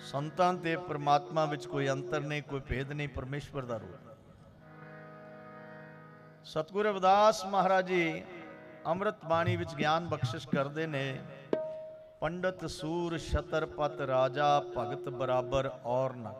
ਸੰਤਾਂ ਤੇ ਪ੍ਰਮਾਤਮਾ ਵਿੱਚ ਕੋਈ ਅੰਤਰ ਨਹੀਂ, ਕੋਈ ਭੇਦ ਨਹੀਂ, ਪਰਮੇਸ਼ਵਰ ਦਾ ਰੂਪ ਹੈ। ਸਤਿਗੁਰੂ ਮਹਾਰਾਜ ਜੀ ਅੰਮ੍ਰਿਤ ਬਾਣੀ ਵਿੱਚ ਗਿਆਨ ਬਖਸ਼ਿਸ਼ ਕਰਦੇ ਨੇ, ਪੰਡਤ ਸੂਰ ਛਤਰਪਤ ਰਾਜਾ ਭਗਤ ਬਰਾਬਰ ਔਰ ਨਾ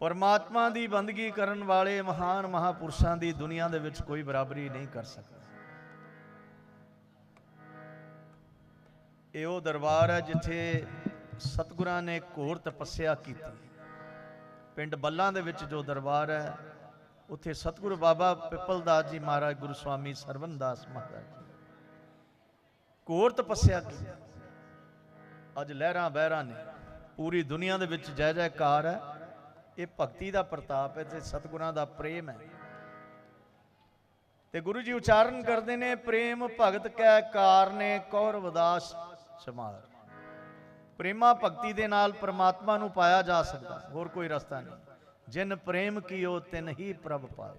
ਪਰਮਾਤਮਾ ਦੀ ਬੰਦਗੀ ਕਰਨ ਵਾਲੇ ਮਹਾਨ ਮਹਾਪੁਰਸ਼ਾਂ ਦੀ ਦੁਨੀਆ ਦੇ ਵਿੱਚ ਕੋਈ ਬਰਾਬਰੀ ਨਹੀਂ ਕਰ ਸਕਦਾ ਇਹ ਉਹ ਦਰਬਾਰ ਹੈ ਜਿੱਥੇ ਸਤਿਗੁਰਾਂ ਨੇ ਘੋਰ ਤਪੱਸਿਆ ਕੀਤੀ। ਪਿੰਡ ਬੱਲਾਂ ਦੇ ਵਿੱਚ ਜੋ ਦਰਬਾਰ ਹੈ, ਉੱਥੇ ਸਤਿਗੁਰੂ ਬਾਬਾ ਪਿੱਪਲਦਾਸ ਜੀ ਮਹਾਰਾਜ ਗੁਰੂ ਸਵਾਮੀ ਸਰਵਨਦਾਸ ਮਹਾਰਾਜ ਜੀ। ਘੋਰ ਤਪੱਸਿਆ ਕੀਤੀ। ਅੱਜ ਲਹਿਰਾਂ ਬਹਿਰਾਂ ਨੇ, ਪੂਰੀ ਦੁਨੀਆ ਦੇ ਵਿੱਚ ਜੈ ਜੈਕਾਰ ਹੈ। ਇਹ ਭਗਤੀ ਦਾ ਪ੍ਰਤਾਪ ਹੈ ਤੇ ਸਤਿਗੁਰਾਂ ਦਾ ਪ੍ਰੇਮ ਹੈ। ਤੇ ਗੁਰੂ ਜੀ ਉਚਾਰਨ ਕਰਦੇ ਨੇ, ਪ੍ਰੇਮ ਭਗਤ ਕੈ ਕਾਰਨੇ ਕੌਰਵਦਾਸ ਸਮਾਰ ਪ੍ਰੇਮਾ ਭਗਤੀ ਦੇ ਨਾਲ ਪ੍ਰਮਾਤਮਾ ਨੂੰ ਪਾਇਆ ਜਾ ਸਕਦਾ ਹੋਰ ਕੋਈ ਰਸਤਾ ਨਹੀਂ। ਜਿਨ ਪ੍ਰੇਮ ਕੀਓ ਤਿਨ ਹੀ ਪ੍ਰਭ ਪਾਏ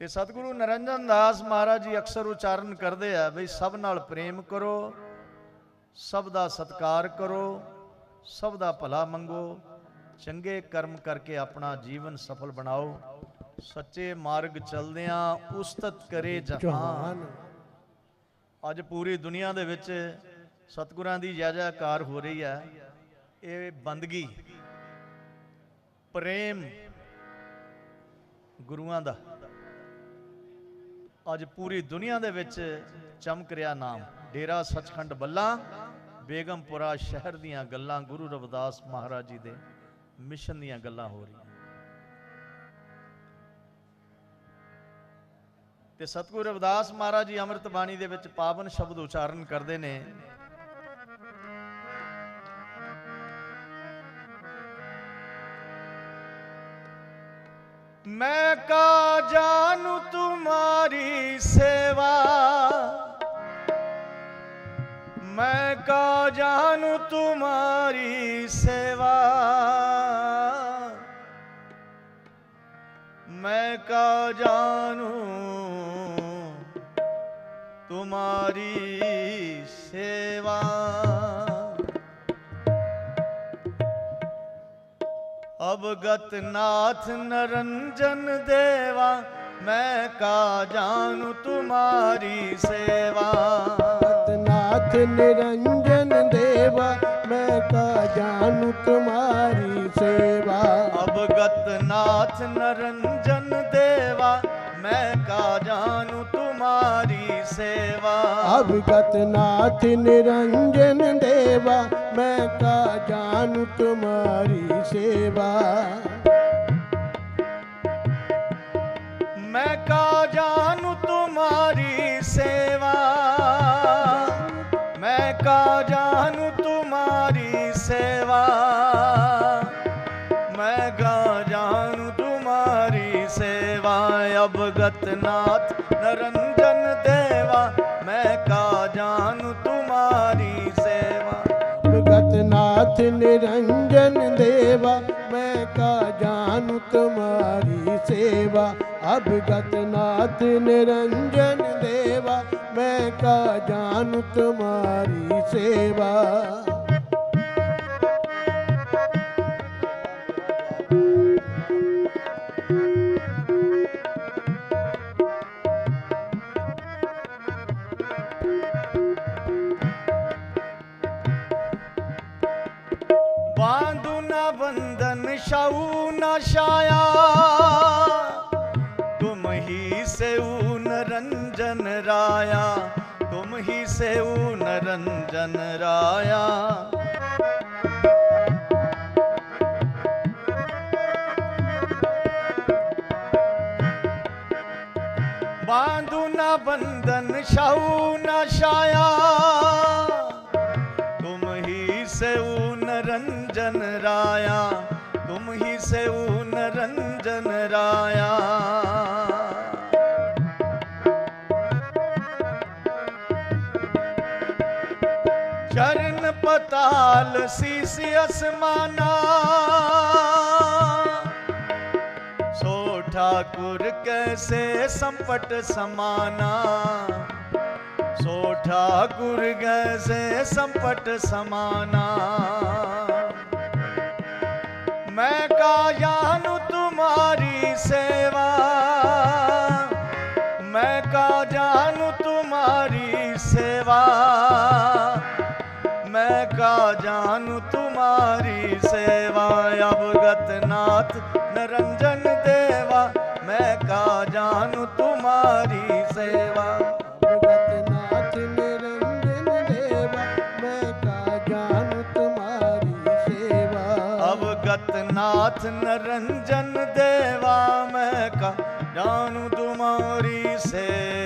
ਤੇ ਸਤਿਗੁਰੂ ਨਰਿੰਦਰ ਦਾਸ ਮਹਾਰਾਜ ਜੀ ਅਕਸਰ ਉਚਾਰਨ ਕਰਦੇ ਆ ਬਈ ਸਭ ਨਾਲ ਪ੍ਰੇਮ ਕਰੋ ਸਭ ਦਾ ਸਤਿਕਾਰ ਕਰੋ ਸਭ ਦਾ ਭਲਾ ਮੰਗੋ ਚੰਗੇ ਕਰਮ ਕਰਕੇ ਆਪਣਾ ਜੀਵਨ ਸਫਲ ਬਣਾਓ। ਸੱਚੇ ਮਾਰਗ ਚਲਦਿਆਂ ਉਸਤਤ ਕਰੇ ਜਹਾਨ। ਅੱਜ ਪੂਰੀ ਦੁਨੀਆ ਦੇ ਵਿੱਚ ਸਤਿਗੁਰਾਂ ਦੀ ਜੈ ਜੈਕਾਰ ਹੋ ਰਹੀ ਹੈ। ਇਹ ਬੰਦਗੀ, ਪ੍ਰੇਮ ਗੁਰੂਆਂ ਦਾ। ਅੱਜ ਪੂਰੀ ਦੁਨੀਆ ਦੇ ਵਿੱਚ ਚਮਕ ਰਿਹਾ ਨਾਮ। ਡੇਰਾ ਸੱਚਖੰਡ ਬੱਲਾ, ਬੇਗਮਪੁਰਾ ਸ਼ਹਿਰ ਦੀਆਂ ਗੱਲਾਂ ਗੁਰੂ ਰਵਿਦਾਸ ਮਹਾਰਾਜ ਜੀ ਦੇ ਮਿਸ਼ਨ ਦੀਆਂ ਗੱਲਾਂ ਹੋ ਰਹੀਆਂ। ਤੇ ਸਤਿਗੁਰੂ ਰਵਿਦਾਸ ਮਹਾਰਾਜ ਜੀ ਅੰਮ੍ਰਿਤ ਬਾਣੀ ਦੇ ਵਿੱਚ ਪਾਵਨ ਸ਼ਬਦ ਉਚਾਰਨ ਕਰਦੇ ਨੇ। मैं का जानू तुम्हारी सेवा मैं का जानू तुम्हारी सेवा अवगत नाथ नरंजन देवा मैं का जानू तुम्हारी सेवा नाथ निरंजन देवा मैं का जानू तुम्हारी सेवा अवगत नाथ नरंजन देवा मैं का जानू तुम्हारी सेवा अवगत नाथ निरंजन देवा मैं का जानू तुम्हारी सेवा सेवा अवगत नाथ नरंजन देवा मैं का जानू तुम्हारी सेवा अवगत नाथ निरंजन देवा मैं का जानू तुम्हारी सेवा अवगत नाथ निरंजन देवा मैं का जानू तुम्हारी सेवा ਸੇਉ ਨਰੰਜਨ ਰਾਇਆ ਬਾਂਧੂ ਨਾ ਬੰਧਨ ਸ਼ਾਉ ਨਾ ਸ਼ਾਇਆ ਤੁਮ ਹੀ ਸੇਉ ਨਰੰਜਨ ਰਾਇਆ ਤੁਮ ਹੀ ਸੇਉ ਨਰੰਜਨ ਰਾਇਆ ਲਾਲ ਸੀਸ ਅਸਮਾਨਾ। ਸੋ ਠਾਕੁਰ ਕੈਸੇ ਸੰਪਟ ਸਮਾਨਾ। ਸੋ ਠਾਕੁਰ ਕੈਸੇ ਸੰਪਟ ਸਮਾਨਾ। ਮੈਂ ਕਾ ਨੂੰ ਤੁਮਾਰੀ ਸੇਵਾ। ਮੈਂ ਕਾ ਨੂੰ ਤੁਮਾਰੀ ਸੇਵਾ। मैं का जानू तुम्हारी सेवा अवगत नाथ नरंजन देवा मैं का जानू तुम्हारी सेवा भगतनाथ निरंजन देवा मैं का जानू तुम्हारी सेवा अवगत नाथ नरंजन देवा मैं का जानू तुम्हारी सेवा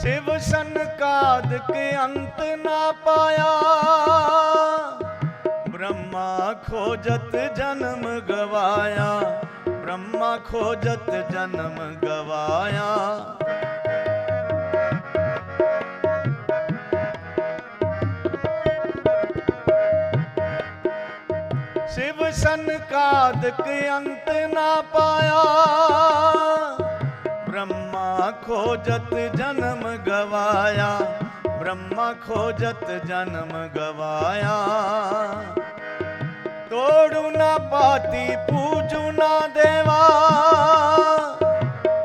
ਸਿਵ ਸੰਕਾਦ ਕੇ ਅੰਤ ਨਾ ਪਾਇਆ। ਬ੍ਰਹਮਾ ਖੋਜਤ ਜਨਮ ਗਵਾਇਆ। ਬ੍ਰਹਮਾ ਖੋਜਤ ਜਨਮ ਗਵਾਇਆ। ਸਿਵ ਸੰਕਾਦ ਕੇ ਅੰਤ ਨਾ ਪਾਇਆ। ਬ੍ਰਹਮਾ ਖੋਜਤ ਜਨਮ ਗਵਾਇਆ। ਬ੍ਰਹਮਾ ਖੋਜਤ ਜਨਮ ਗਵਾਇਆ। ਤੋੜੂ ਨਾ ਪਾਤੀ, ਪੂਜੂ ਨਾ ਦੇਵਾ।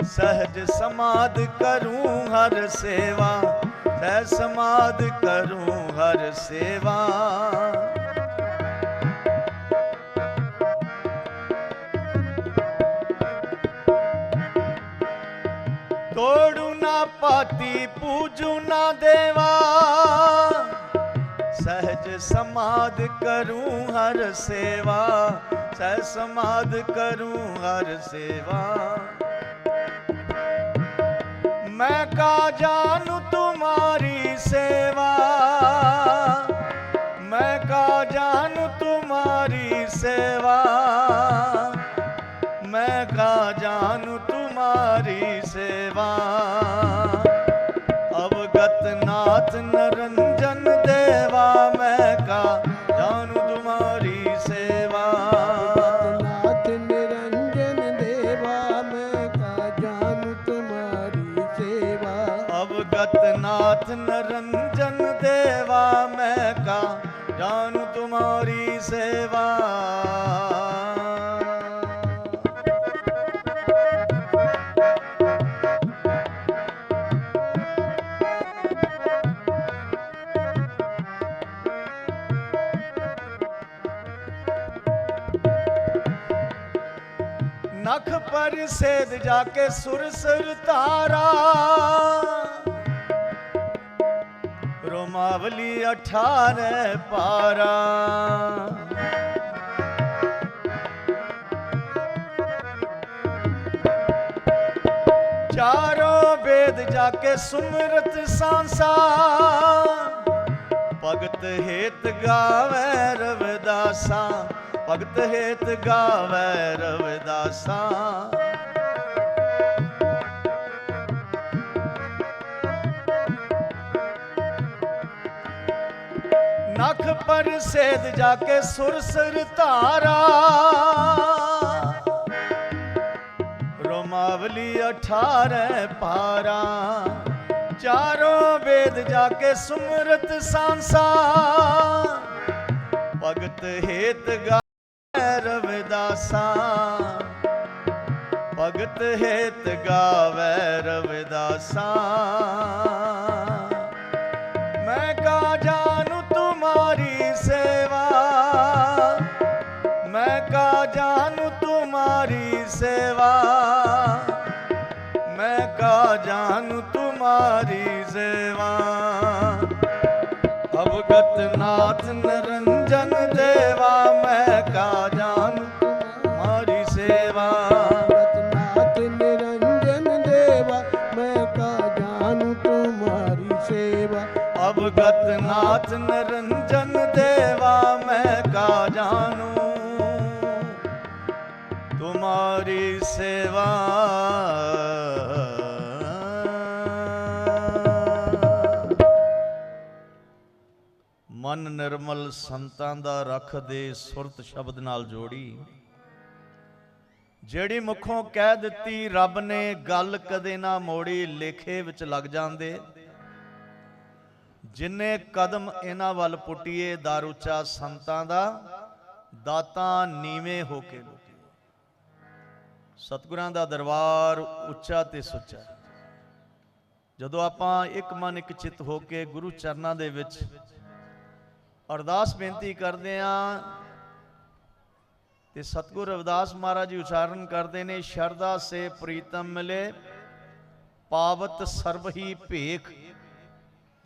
ਸਹਜ ਸਮਾਦ ਕਰੂੰ ਹਰ ਸੇਵਾ। ਸਹਿ ਸਮਾਦ ਕਰੂੰ ਹਰ ਸੇਵਾ। ਪਾਤੀ ਪੂਜੂ ਨਾ ਦੇਵਾ। ਸਹਿਜ ਸਮਾਦ ਕਰੂੰ ਹਰ ਸੇਵਾ। ਸਹਿ ਸਮਾਦ ਕਰੂੰ ਹਰ ਸੇਵਾ। ਮੈਂ ਕਾ ਜਾਨੂ ਤੁਮਾਰੀ ਸੇਵਾ। ਮੈਂ ਕਾ ਜਾਨੂ ਤੁਮਾਰੀ ਸੇਵਾ। ਮੈਂ ਕਾ ਜਾਨੂ ਤੁਮਾਰੀ ਸੇਵਾ। not. ਸੇਧ ਜਾ ਕੇ ਸੁਰ ਸਰ ਧਾਰਾ। ਰੋਮਾਵਲੀ 18 ਪਾਰਾ। ਚਾਰੋਂ ਵੇਦ ਜਾ ਕੇ ਸੁਮਰਤ ਸੰਸਾ। ਭਗਤ ਹੇਤ ਗਾਵੇ ਭਗਤ ਹੇਤ ਗਾਵੇ ਰਵਿਦਾਸਾ। ਨਖ ਪਰ ਸੇਦ ਜਾ ਕੇ ਸੁਰਸਰ ਧਾਰਾ। ਰੋਮਾਵਲੀ 18 ਪਾਰਾ ਚਾਰੋਂ ਵੇਦ ਜਾ ਕੇ ਸੁਮਰਤ ਸੰਸਾ। ਭਗਤ ਹੇਤ ਗਾ ਆਸਾ। ਭਗਤ ਹੇਤ ਗਾਵੇ ਰਵਿਦਾਸਾ। ਮੈਂ ਕਾ ਜਾਣੂ ਤੁਮਾਰੀ ਸੇਵਾ। ਮੈਂ ਕਾ ਜਾਣੂ ਤੁਮਾਰੀ ਸੇਵਾ। ਮੈਂ ਕਾ ਜਾਣੂ ਤੁਮਾਰੀ ਸੇਵਾ। ਅਵਗਤ ਨਾਥ ਨਰੰਜਨ ਦੇਵਾ, ਮੈਂ ਕਾ ਦੇਵਾ। ਅਵਗਤ ਨਾਥ ਨਰੰਜਨ ਦੇਵਾ, ਮੈਂ ਕਾ ਜਾਣੂ। ਤੁਮਾਰੀ ਸੇਵਾ। ਮਨ ਨਿਰਮਲ ਸੰਤਾਂ ਦਾ ਰਖ ਦੇ ਸੁਰਤ ਸ਼ਬਦ ਨਾਲ ਜੋੜੀ। ਜਿਹੜੀ ਮੁਖੋਂ ਕਹਿ ਦਿੱਤੀ, ਰੱਬ ਨੇ ਗੱਲ ਕਦੇ ਨਾ ਮੋੜੀ, ਲੇਖੇ ਵਿੱਚ ਲੱਗ ਜਾਂਦੇ। ਜਿੰਨੇ ਕਦਮ ਇਹਨਾਂ ਵੱਲ ਪੁੱਟੀਏ ਦਾਰੂਚਾ ਸੰਤਾਂ ਦਾ, ਦਾਤਾਂ ਨੀਵੇਂ ਹੋ ਕੇ ਲੁਕੇ ਸਤਿਗੁਰਾਂ ਦਾ ਦਰਬਾਰ ਉੱਚਾ ਤੇ ਸੁੱਚਾ ਜਦੋਂ ਆਪਾਂ ਇੱਕ ਮਨ ਇੱਕ ਚਿੱਤ ਹੋ ਕੇ ਗੁਰੂ ਚਰਨਾਂ ਦੇ ਵਿੱਚ ਅਰਦਾਸ ਬੇਨਤੀ ਕਰਦੇ ਆਂ ਤੇ ਸਤਿਗੁਰ ਰਵਿਦਾਸ ਮਹਾਰਾਜ ਜੀ ਉਚਾਰਨ ਕਰਦੇ ਨੇ ਸ਼ਰਦਾ ਸੇ ਪ੍ਰੀਤਮ ਮਿਲੇ, ਪਾਵਤ ਸਰਬ ਹੀ ਭੇਖ।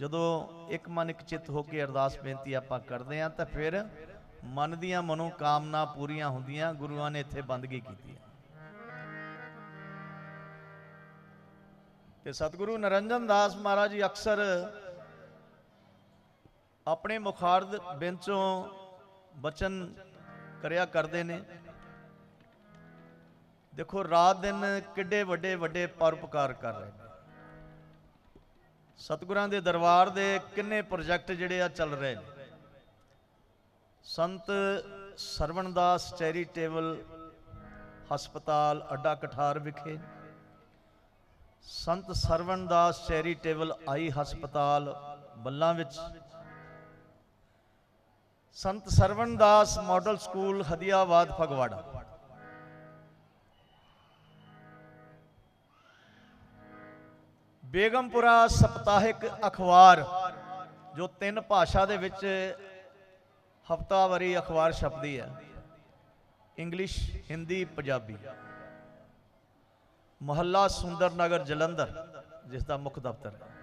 ਜਦੋਂ ਇੱਕ ਮਨ ਇੱਕ ਚਿੱਤ ਹੋ ਕੇ ਅਰਦਾਸ ਬੇਨਤੀ ਆਪਾਂ ਕਰਦੇ ਆਂ ਤਾਂ ਫਿਰ ਮਨ ਦੀਆਂ ਮਨੋ ਕਾਮਨਾ ਪੂਰੀਆਂ ਹੁੰਦੀਆਂ, ਗੁਰੂਆਂ ਨੇ ਇੱਥੇ ਬੰਦਗੀ ਕੀਤੀ ਹੈ। ਤੇ ਸਤਿਗੁਰੂ ਨਰਿੰਜਨ ਦਾਸ ਮਹਾਰਾਜ ਜੀ ਅਕਸਰ ਆਪਣੇ ਮੁਖਾਰਦ ਵਿੱਚੋਂ ਬਚਨ ਕਰਿਆ ਕਰਦੇ ਨੇ। ਦੇਖੋ, ਰਾਤ ਦਿਨ ਕਿੱਡੇ ਵੱਡੇ ਵੱਡੇ ਪਰਉਪਕਾਰ ਕਰ ਰਹੇ ਨੇ। ਸਤਿਗੁਰਾਂ ਦੇ ਦਰਬਾਰ ਦੇ ਕਿੰਨੇ ਪ੍ਰੋਜੈਕਟ ਜਿਹੜੇ ਆ ਚੱਲ ਰਹੇ ਨੇ। ਸੰਤ ਸਰਵਣਦਾਸ ਚੈਰੀਟੇਬਲ ਹਸਪਤਾਲ ਅੱਡਾ ਕਠਾਰ ਵਿਖੇ, ਸੰਤ ਸਰਵਣਦਾਸ ਚੈਰੀਟੇਬਲ ਆਈ ਹਸਪਤਾਲ ਬੱਲਾਂ ਵਿੱਚ, ਸੰਤ ਸਰਵਣਦਾਸ ਮਾਡਲ ਸਕੂਲ ਹਦੀਆਬਾਦ ਫਗਵਾੜਾ। ਬੇਗਮਪੁਰਾ ਸਪਤਾਹਿਕ ਅਖਬਾਰ, ਜੋ ਤਿੰਨ ਭਾਸ਼ਾ ਦੇ ਵਿੱਚ ਹਫਤਾਵਾਰੀ ਅਖਬਾਰ ਛਪਦੀ ਹੈ। ਇੰਗਲਿਸ਼, ਹਿੰਦੀ, ਪੰਜਾਬੀ। ਮਹੱਲਾ ਸੁੰਦਰ ਨਗਰ ਜਲੰਧਰ, ਜਿਸ ਦਾ ਮੁੱਖ ਦਫ਼ਤਰ ਹੈ।